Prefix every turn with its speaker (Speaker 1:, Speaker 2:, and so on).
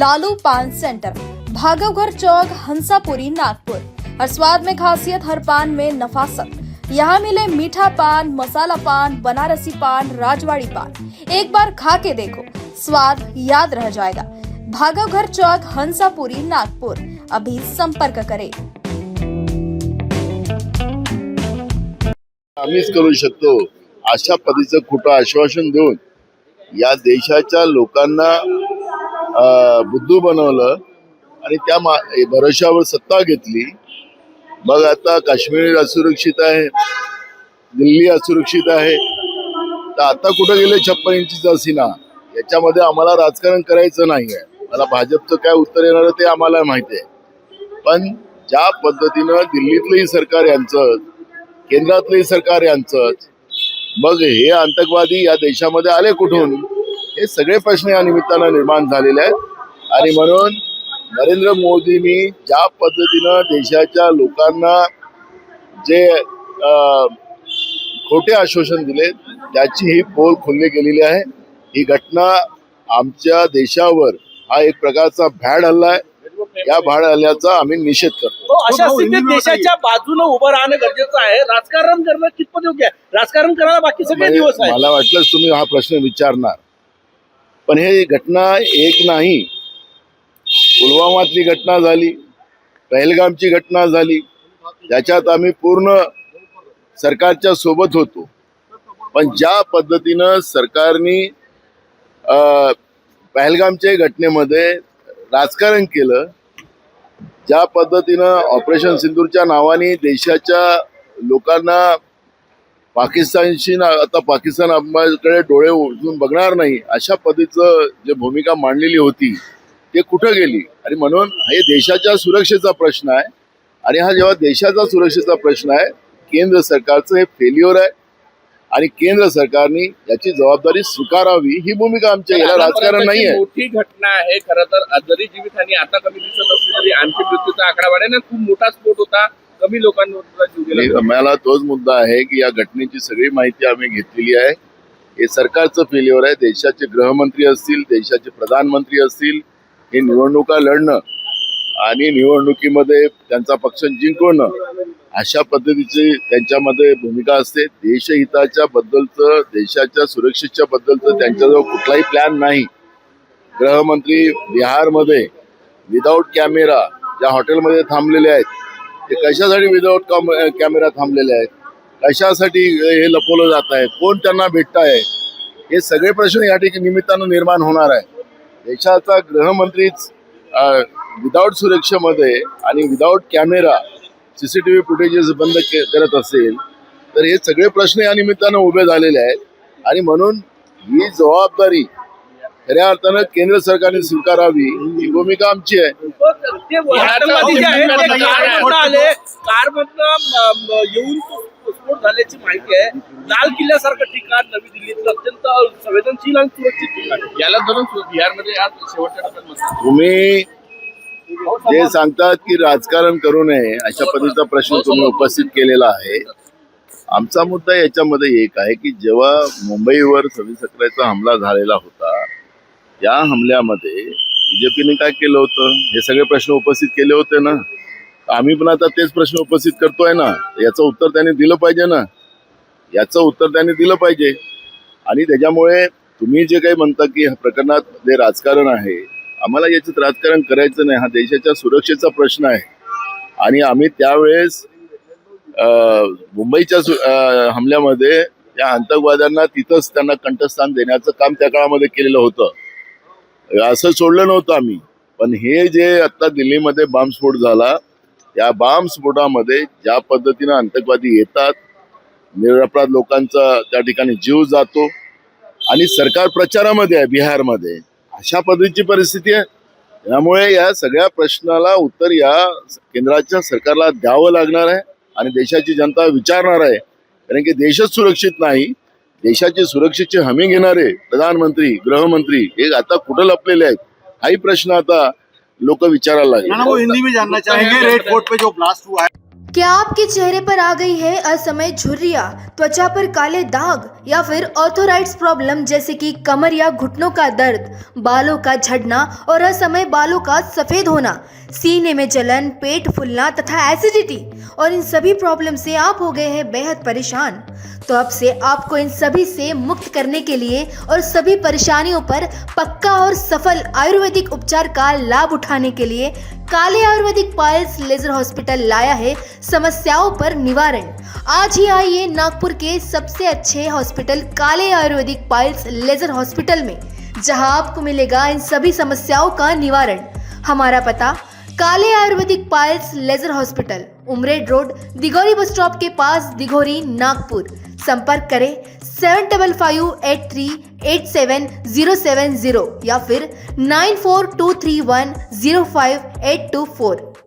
Speaker 1: लालू पान सेंटर, भागवघर चौक, हंसापुरी, नागपुर। हर स्वाद में खासियत, हर पान में नफासत। यहाँ मिले मीठा पान, मसाला पान, बनारसी पान, राजवाड़ी पान। एक बार खा के देखो, स्वाद याद रह जाएगा। भागवघर चौक, हंसापुरी, नागपुर। अभी संपर्क करें।
Speaker 2: आम्हीच करू शकतो, अशा पद्धतीचं खोटं आश्वासन देशाच्या लोकांना बुद्धू बनवलं आणि त्या मा भरोशावर सत्ता घेतली. मग आता काश्मीर असुरक्षित आहे दिल्ली असुरक्षित आहे. तर आता कुठं गेले छप्पन इंचीचा सीना याच्यामध्ये आम्हाला राजकारण करायचं नाही आहे मला भाजपचं काय उत्तर येणार ते आम्हाला माहिती आहे. पण ज्या पद्धतीनं दिल्लीतलंही सरकार यांचं केंद्रातलंही सरकार यांचंच मग हे आतंकवादी या देशामध्ये आले कुठून? हे सगळे प्रश्न या निमित्तानं निर्माण झालेले आहेत. आणि म्हणून नरेंद्र मोदींनी ज्या पद्धतीनं देशाच्या लोकांना जे खोटे आश्वासन दिले त्याची ही पोल खोलली गेलेली आहे. ही घटना आमच्या देशावर हा एक प्रकारचा भॅड हल्ला आहे. या भॅड हल्ल्याचा आम्ही निषेध करतो.
Speaker 3: तो अशा स्थितीत देशाच्या बाजूने उभं राहणं गरजेचं आहे. राजकारण करणं कितपत योग्य आहे? राजकारण करायला बाकी सगळे
Speaker 2: म्हणजे
Speaker 3: दिवस आहेत.
Speaker 2: मला वाटलं तुम्ही हा प्रश्न विचारणार. पण हे घटना एक नाही. पुलवामातली घटना झाली पहलगामची घटना झाली ज्याच्यात आम्ही पूर्ण सरकारच्या सोबत होतो. पण ज्या पद्धतीनं सरकारने पहलगामच्या घटनेमध्ये राजकारण केलं ज्या पद्धतीनं ऑपरेशन सिंदूरच्या नावाने देशाच्या लोकांना पाकिस्तानशी ना आता पाकिस्तान आम्हाकडे डोळे उचलून बघणार नाही अशा पद्धतीचं जे भूमिका मांडलेली होती ते कुठं गेली? आणि म्हणून हे देशाच्या सुरक्षेचा प्रश्न आहे. आणि हा जेव्हा देशाचा सुरक्षेचा प्रश्न आहे केंद्र सरकारचं हे फेल्युअर आहे. आणि केंद्र सरकारने याची जबाबदारी स्वीकारावी ही भूमिका आमच्या याला राजकारण नाही आहे
Speaker 3: मोठी घटना आहे खरं तर जरी जीवितहानी आता कमी दिसत असली तरी आणखी मृत्यूचा आकडा वाढेल आणि खूप मोठा स्फोट होता. कमी लोकांवर जीव गेला.
Speaker 2: मला तोच मुद्दा आहे की या घटनेची सगळी माहिती आम्ही घेतलेली आहे. हे सरकारचं फेल्युअर आहे. देशाचे गृहमंत्री असतील देशाचे प्रधानमंत्री असतील हे निवडणुका लढणं आणि निवडणुकीमध्ये त्यांचा पक्ष जिंकवणं अशा पद्धतीची त्यांच्यामध्ये भूमिका असते. देशहिताच्या बद्दलचं देशाच्या सुरक्षेच्या बद्दलचं त्यांच्याजवळ कुठलाही प्लॅन नाही. गृहमंत्री बिहारमध्ये विदाऊट कॅमेरा ज्या हॉटेलमध्ये थांबलेले आहेत ते कशासाठी विदाऊट कॅमेरा थांबलेले आहेत? कशासाठी हे लपवलं जात आहे? कोण त्यांना भेटत आहे हे सगळे प्रश्न या ठिकाणी निमित्तानं निर्माण होणार आहे. देशाचा गृहमंत्रीच विदाऊट सुरक्षेमध्ये आणि without camera C C T V footages बंद के- करत असेल तर हे सगळे प्रश्न या निमित्तानं उभे झालेले आहेत. आणि म्हणून ही जबाबदारी खऱ्या अर्थानं केंद्र सरकारने स्वीकारावी ही भूमिका आमची आहे.
Speaker 3: येऊन तो स्फोट झाल्याची माहिती आहे. लाल किल्ल्यासारखं ठिकाण नवी दिल्लीतलं अत्यंत संवेदनशील आणि सुरक्षित ठिकाण याला धरून बिहारमध्ये आज शेवटच्या टप्प्यात मतदान.
Speaker 2: तुम्ही जे सांगतात की राजकारण करू नये अशा पद्धतीचा प्रश्न तुम्ही उपस्थित केलेला आहे. आमचा मुद्दा याच्यामध्ये एक आहे की जेव्हा मुंबईवर सव्वीस अकराचा हमला झालेला होता या हमल्यामध्ये बीजेपीने काय केलं होतं? हे सगळे प्रश्न उपस्थित केले होते ना? आम्ही पण आता तेच प्रश्न उपस्थित करतोय ना? याचं उत्तर त्यांनी दिलं पाहिजे ना? याचं उत्तर त्यांनी दिलं पाहिजे. आणि त्याच्यामुळे तुम्ही जे काही म्हणता की प्रकरणात जे राजकारण आहे आम्हाला याच्यात राजकारण करायचं नाही. हा देशाच्या सुरक्षेचा प्रश्न आहे. आणि आम्ही त्यावेळेस अं, मुंबईच्या हमल्यामध्ये त्या आतंकवाद्यांना तिथंच त्यांना कंठस्थान देण्याचं काम त्या काळामध्ये केलेलं होतं. असं सोडलं नव्हतं आम्ही. पण हे जे आता दिल्लीमध्ये बॉम्बस्फोट झाला या बॉम्बस्फोटामध्ये ज्या पद्धतीनं आतंकवादी येतात निरपराध लोकांचा त्या ठिकाणी जीव जातो आणि सरकार प्रचारामध्ये आहे बिहारमध्ये. अशा पद्धतीची परिस्थिती आहे. त्यामुळे या सगळ्या प्रश्नाला उत्तर या केंद्राच्या सरकारला द्यावं लागणार आहे आणि देशाची जनता विचारणार आहे. कारण की देशच सुरक्षित नाही. देशाची सुरक्षेची हमी घेणारे प्रधानमंत्री गृहमंत्री हे आता कुठं लपलेले आहेत? हाही प्रश्न आता लोक विचारायला लागले.
Speaker 4: ना ना वो हिंदी में जानना चाहेंगे रेड फोर्ट पे जो ब्लास्ट हुआ है। क्या आपके चेहरे पर आ गई है असमय झुर्रियाँ त्वचा पर काले दाग या फिर ऑर्थोराइड्स प्रॉब्लम जैसे कि कमर या घुटनों का दर्द बालों का झड़ना और असमय बालों का सफेद होना? सीने में जलन, पेट फूलना तथा एसिडिटी और इन सभी प्रॉब्लम से आप हो गए हैं बेहद परेशान। तो अब से आपको इन सभी से मुक्त करने के लिए और सभी परेशानियों पर पक्का और सफल आयुर्वेदिक उपचार का लाभ उठाने के लिए काले आयुर्वेदिक पायल्स लेजर हॉस्पिटल लाया है, समस्याओं पर निवारण। आज ही आइए नागपुर के सबसे अच्छे हॉस्पिटल काले आयुर्वेदिक पायल्स लेजर हॉस्पिटल में, जहाँ आपको मिलेगा इन सभी समस्याओं का निवारण। हमारा पता Kale Ayurvedic piles laser hospital Umred road, Dighori bus stop के पास दिघोरी, नागपुर। संपर्क करें seven double five eight three eight seven zero seven zero या फिर nine four two three one zero five eight two four.